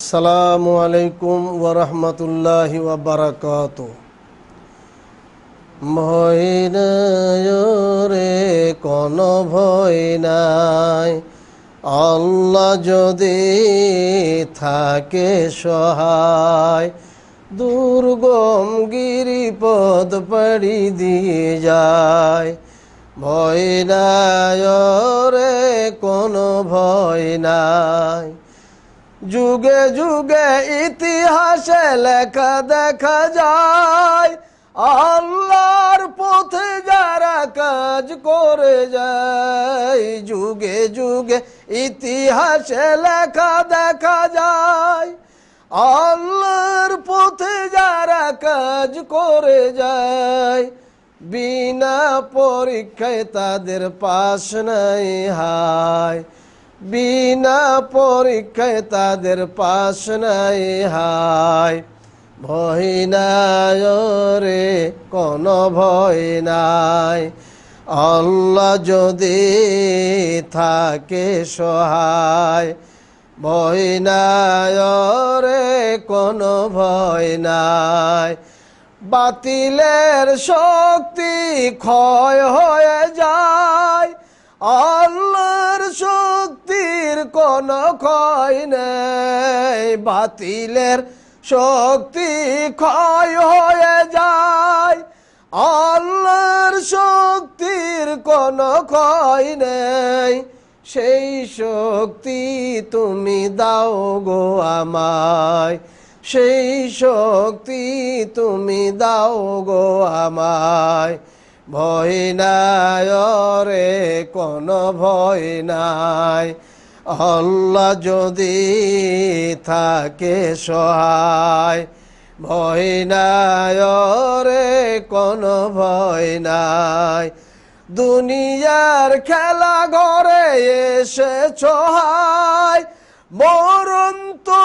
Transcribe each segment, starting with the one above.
আসসালামু আলাইকুম ওরহমতুল্লাহ বারাকাত রে কোন ভয় নাই। আল্লাহ যদি থাকে সহায়। দুর্গম গিরিপদ পাড়ি দিয়ে যায়। ভয় নাই রে কোনো ভয় নাই। যুগে যুগে ইতিহাসে লেখা দেখা যায়, আল্লাহর পথে যারা কাজ করে যায়, যুগে যুগে ইতিহাসে লেখা দেখা যায়, আল্লাহর পথে যারা কাজ করে যায়, বিনা পরীক্ষায় তাদের পাশ নাই হায়। বিনা পরীক্ষায় তাদের পাশ নাই হায়। ভয় নাই রে, কোন ভয় নাই। আল্লাহ যদি থাকে সহায়। ভয় নাই রে, কোনো ভয় নাই। বাতিলের শক্তি ক্ষয় হয়ে যায়। আল্লাহর শক্তির কোন ক্ষয় নেই, বাতিলের শক্তি ক্ষয় হয়ে যায়। আল্লাহর শক্তির কোন ক্ষয় নেই, সেই শক্তি তুমি দাও গো আমায়। সেই শক্তি তুমি দাও গো আমায়। ভয় নাই রে কোনো ভয় নাই। আল্লাহ যদি থাকে সহায়, ভয় নাই কোনো ভয় নাই। দুনিয়ার খেলা ঘরে এসে চহায় মরণ তো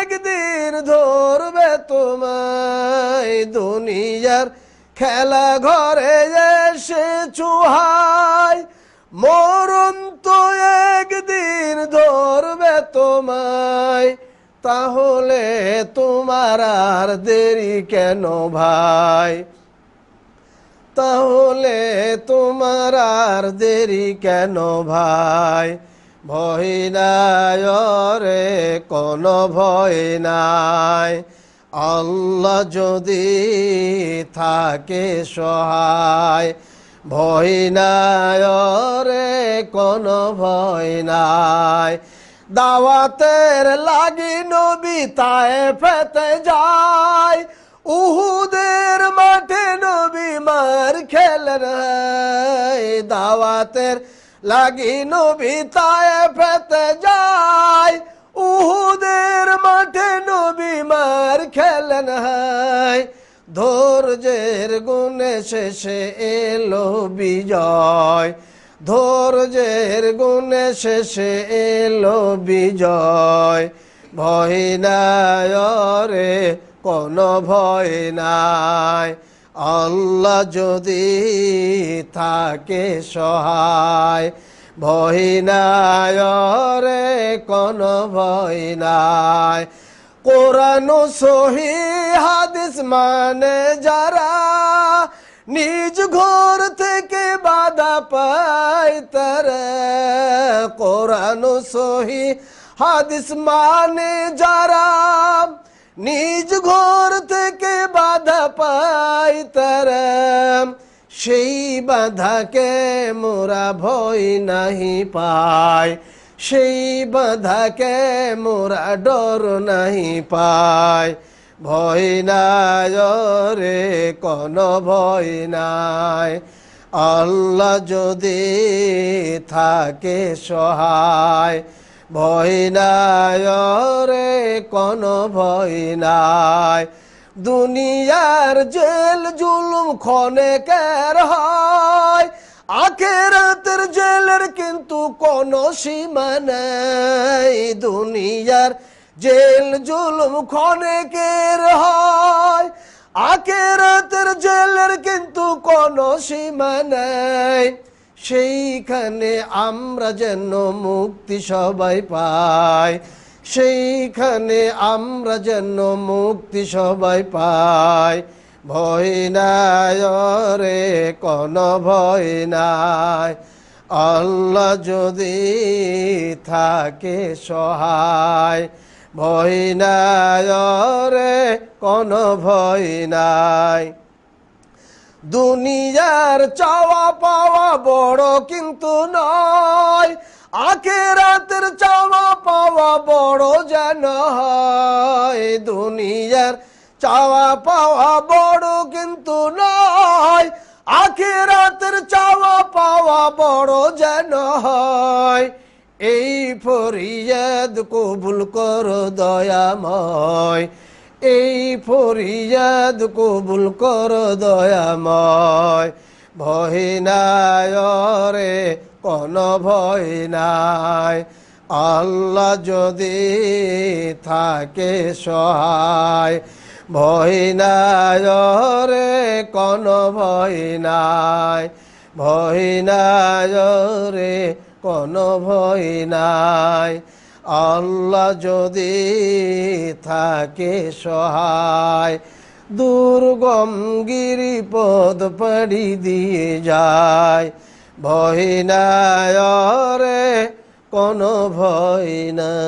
একদিন ধরবে তোমায়। দুনিয়ার খেলা ঘরে এসে চুহাই মরণ তোমায়, তাহলে তোমার আর দেরি কেন ভাই? তাহলে তোমার আর দেরি কেন ভাই? ভয় নাই রে কোনো ভয় নাই। আল্লাহ যদি থাকে সহায়, ভয় নাই রে কোনো ভয় নাই। দাওয়াতের লাগি নবী তায় ফেতে যায়। উহুদের মাঠে নবী মার খেলেন। দাওয়াতের লাগি নবী তায় ফেতে যায়। উহুদের মাঠে নবী মার খেলেন হায় ধৈর্যের গুণে শেষে এলো বিজয়। ধৈর্যের গুণে শেষে এলো বিজয়। ভয় নাই রে কোনো ভয় নাই। আল্লাহ যদি থাকে সহায়। ভয় নাই রে কোনো ভয় নাই। কোরআন সহি হাদিস মানে যারা নিজ ঘর থেকে বাধা পায় হাদিস মানে যারা নিজ ঘর থেকে বাধা পায় তারা, সেই বাধাকে মোরা ভয় নাহি পায়। সেই বাধাকে মোরা ডর নাহি পায়। ভয় নাই রে কোনো ভয় নাই। আল্লাহ যদি থাকে সহায় ভয় নাই রে কোনো ভয় নাই। দুনিয়ার জেল জুলুম ক্ষণেকের হয়? আখেরাতের জেলের কিন্তু কোনো সীমা নাই। দুনিয়ার জেল জুলুম ক্ষণেকের হয়? আখেরাতের জেলের কিন্তু কোনো সীমা নাই। সেইখানে আমরা যেন মুক্তি সবাই পাই। সেইখানে আমরা যেন মুক্তি সবাই পাই। ভয় নাই রে কোন ভয় নাই। আল্লাহ যদি থাকে সহায়। ভয় নাই রে কোন ভয় নাই। দুনিয়ার চাওয়া পাওয়া বড় কিন্তু নয়। আখেরাতের চাওয়া পাওয়া বড় যেন হয়। দুনিয়ার চাওয়া পাওয়া বড় কিন্তু নয়। আখেরাতের চাওয়া পাওয়া বড় যেন হয়। এই ফরিয়াদ কবুল কর দয়াময়। এই ফরিয়াদ কবুল কর দয়াময়। ভয় রে কোন ভয় নাই। আল্লাহ যদি থাকে সহায়। ভয় রে কোন ভয় নাই। রে কোন ভয় নাই। আল্লাহ যদি থাকে সহায়, দুর্গম গিরিপদ পড়ি দিয়ে যায়। ভয় নাই রে কোনো ভয় নাই